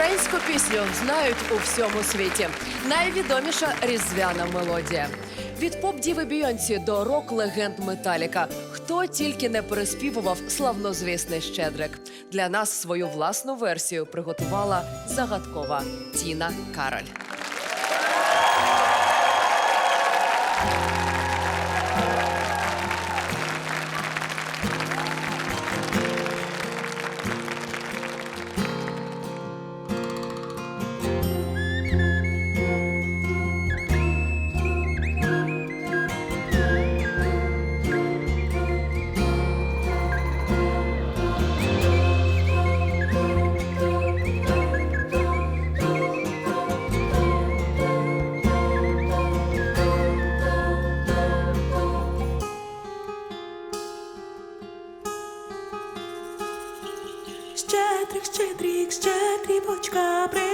Українську пісню знають у всьому світі. Найвідоміша різдвяна мелодія. Від поп-діви Бійонсі до рок-легенд Металіка. Хто тільки не переспівував славнозвісний Щедрик. Для нас свою власну версію приготувала загадкова Тіна Кароль. Щедрик, щедрик, щедрівочка, прилетіла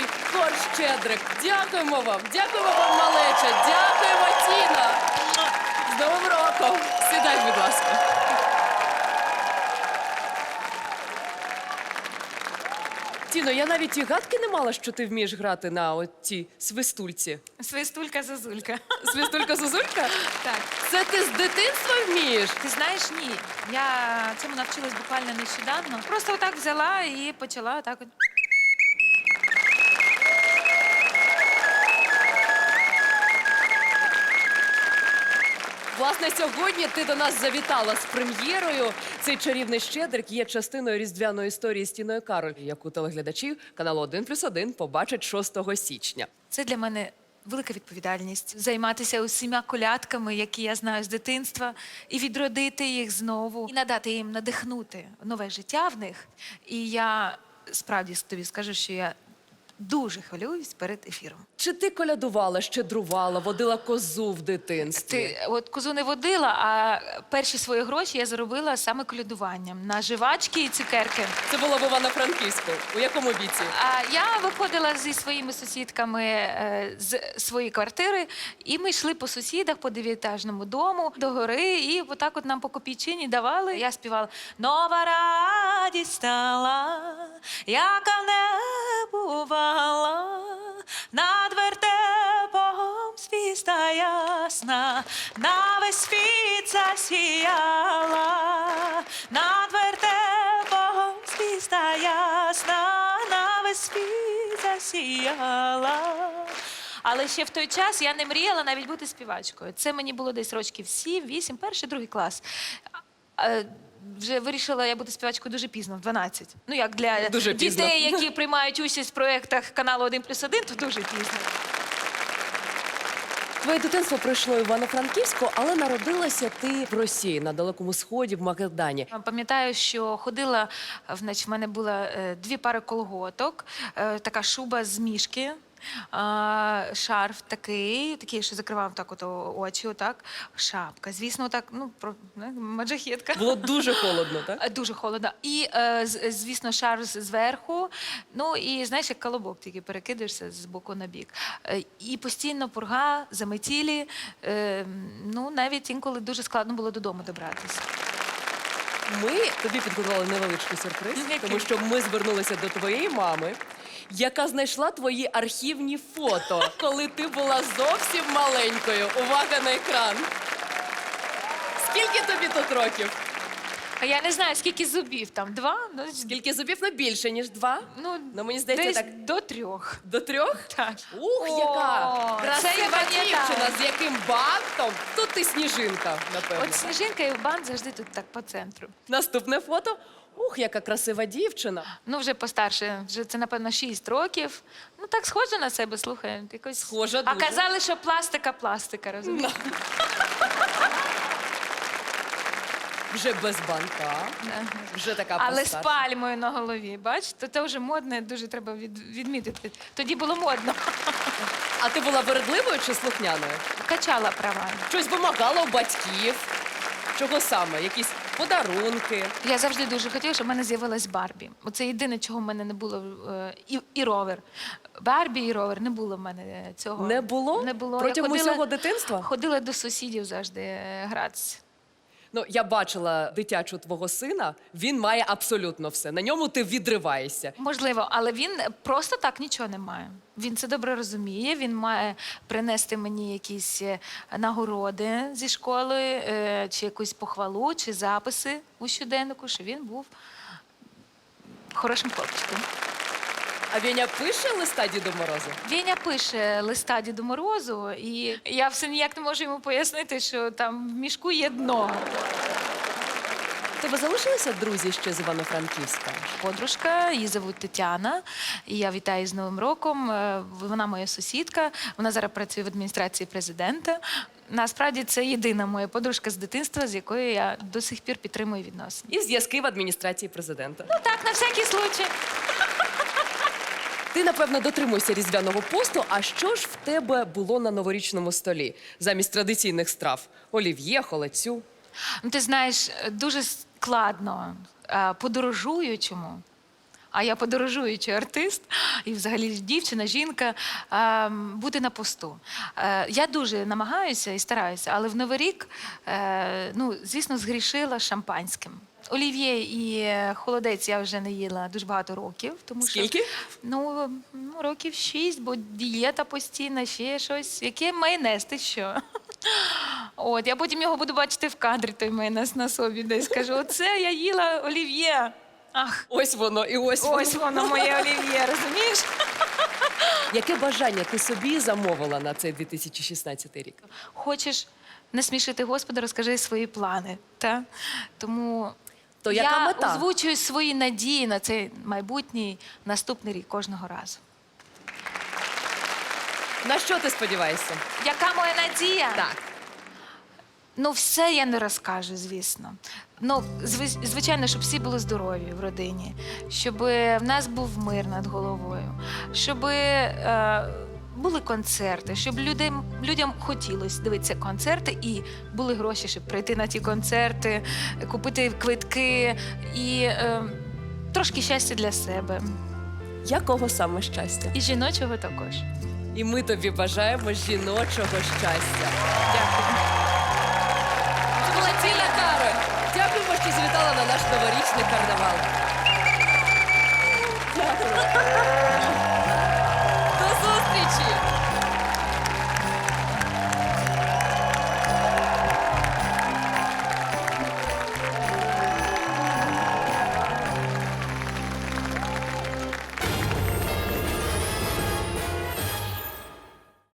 дитячий хор Щедрик. Дякуємо вам, дякуємо вам, малеча, дякуємо, Тіна. З Новим роком! Сідай, будь ласка. Тіно, я навіть і гадки не мала, що ти вмієш грати на оцій свистульці. Свистулька зазулька. Свистулька Зозулька? Так. Це ти з дитинства вмієш? Ти знаєш, ні. Я цьому навчилась буквально нещодавно. Просто отак взяла і почала отак. от. Власне, сьогодні ти до нас завітала з прем'єрою. Цей чарівний щедрик є частиною різдвяної історії з Тіною Кароль, яку телеглядачі каналу 1 плюс 1 побачать 6 січня. Це для мене велика відповідальність займатися усіма колядками, які я знаю з дитинства, і відродити їх знову, і надати їм надихнути нове життя в них. І я справді тобі скажу, що я дуже хвилююсь перед ефіром. Чи ти колядувала, щедрувала, водила козу в дитинстві? Ти от козу не водила, а перші свої гроші я заробила саме колядуванням на жвачки і цукерки. Це було в Івано-Франківську. У якому віці? А я виходила зі своїми сусідками е, з своєї квартири, і ми йшли по сусідах по дев'ятажному дому до гори, і отак от нам по копійчині давали. Я співала Нова радість стала, яка не бувала, над вертепом звізда ясна, на весь світ засіяла, над вертепом звізда ясна, на весь світ засіяла. Але ще в той час я не мріяла навіть бути співачкою. Це мені було десь рочків 7, 8, перший, другий клас. Вже вирішила я бути співачкою дуже пізно, в 12. Ну як для Дуже пізно. дітей, які приймають участь в проєктах каналу 1 плюс 1, то дуже пізно. Твоє дитинство пройшло в Івано-Франківську, але народилася ти в Росії на далекому сході в Магадані. Пам'ятаю, що ходила, е, значить, в мене було е, дві пари колготок, е, така шуба з мішки. А, Шарф такий, такий, що закривав так от очі, отак. Шапка. Звісно, так, ну, про не, маджахетка. Було дуже холодно, так? Дуже холодно. І, е, з- звісно, шар з- зверху. Ну і знаєш, як колобок, тільки перекидаєшся з боку на бік. Е, І постійно пурга, заметілі. Е, ну, навіть інколи дуже складно було додому добратися. Ми тобі підготували невеличкий сюрприз, Який? тому що ми звернулися до твоєї мами, яка знайшла твої архівні фото, коли ти була зовсім маленькою. Увага на екран. Скільки тобі тут років? А я не знаю, скільки зубів там. Два? Ну, Скільки зубів не більше, ніж два? ну, Ну, мені здається, десь так до трьох. до трьох? Так. Ух, О, яка це я красива пам'ятаю. дівчина, з яким бантом. Тут ти сніжинка, напевно. От сніжинка і бан завжди тут так по центру. Наступне фото. Ух, яка красива дівчина. Ну, вже постарше, вже це, напевно, 6 років. Ну, так схоже на себе, слухай. Якось... Схожа А дуже. казали, що пластика, пластика, розумієш? Вже без банка, вже така Але з постарша. пальмою на голові, бач, то це вже модне, дуже треба від, відмітити. Тоді було модно. А ти була вередливою чи слухняною? Качала права. Щось вимагала у батьків. Чого саме? Якісь подарунки. Я завжди дуже хотіла, щоб в мене з'явилась Барбі. Оце єдине, чого в мене не було е, і, і ровер. Барбі і ровер не було в мене е, цього. Не було? Не було. Протягом ходила- усього дитинства? Ходила до сусідів завжди е, гратися. Ну, я бачила дитячу твого сина. Він має абсолютно все. На ньому ти відриваєшся. Можливо, але він просто так нічого не має. Він це добре розуміє. Він має принести мені якісь е, нагороди зі школи, е, чи якусь похвалу, чи записи у щоденнику, що він був хорошим хлопчиком. А Веня пише листа Діду Морозу? Веня пише листа Діду Морозу, і я все ніяк не можу йому пояснити, що там в мішку є дно. У Тебе залишилися друзі ще з Івано-Франківська? Подружка, її звуть Тетяна, і я вітаю з Новим роком. Е, Вона моя сусідка. Вона зараз працює в адміністрації президента. Насправді це єдина моя подружка з дитинства, з якою я до сих пір підтримую відносини. І зв'язки в адміністрації президента. Ну так, на всякий случай. Ти, напевно, дотримуєшся різдвяного посту. А що ж в тебе було на новорічному столі замість традиційних страв? Олів'є, холецю? Ти знаєш, дуже складно е, подорожуючому. А я подорожуючий артист і взагалі дівчина, жінка, е, бути на посту. Е, Я дуже намагаюся і стараюся, але в Новий рік, е, ну, звісно, згрішила шампанським. Олів'є і холодець я вже не їла дуже багато років. Тому Скільки? Що, ну, ну, років шість, бо дієта постійна, ще щось. Яке майонез, ти що? От, я потім його буду бачити в кадрі, той майонез на собі десь скажу: оце я їла олів'є. Ах, Ось воно, і ось, ось воно. моє олів'є, розумієш? Яке бажання ти собі замовила на цей 2016 рік? Хочеш насмішити Господа, розкажи свої плани. Та? Тому То яка я мета? озвучую свої надії на цей майбутній наступний рік кожного разу. На що ти сподіваєшся? Яка моя надія? Так. Ну, все я не розкажу, звісно. Ну, звичайно, щоб всі були здорові в родині, щоб в нас був мир над головою, щоб е, були концерти, щоб людям, людям хотілося дивитися концерти і були гроші, щоб прийти на ті концерти, купити квитки і е, трошки щастя для себе. Якого саме щастя? І жіночого також. І ми тобі бажаємо жіночого щастя. Дякую. Новорічний карнавал.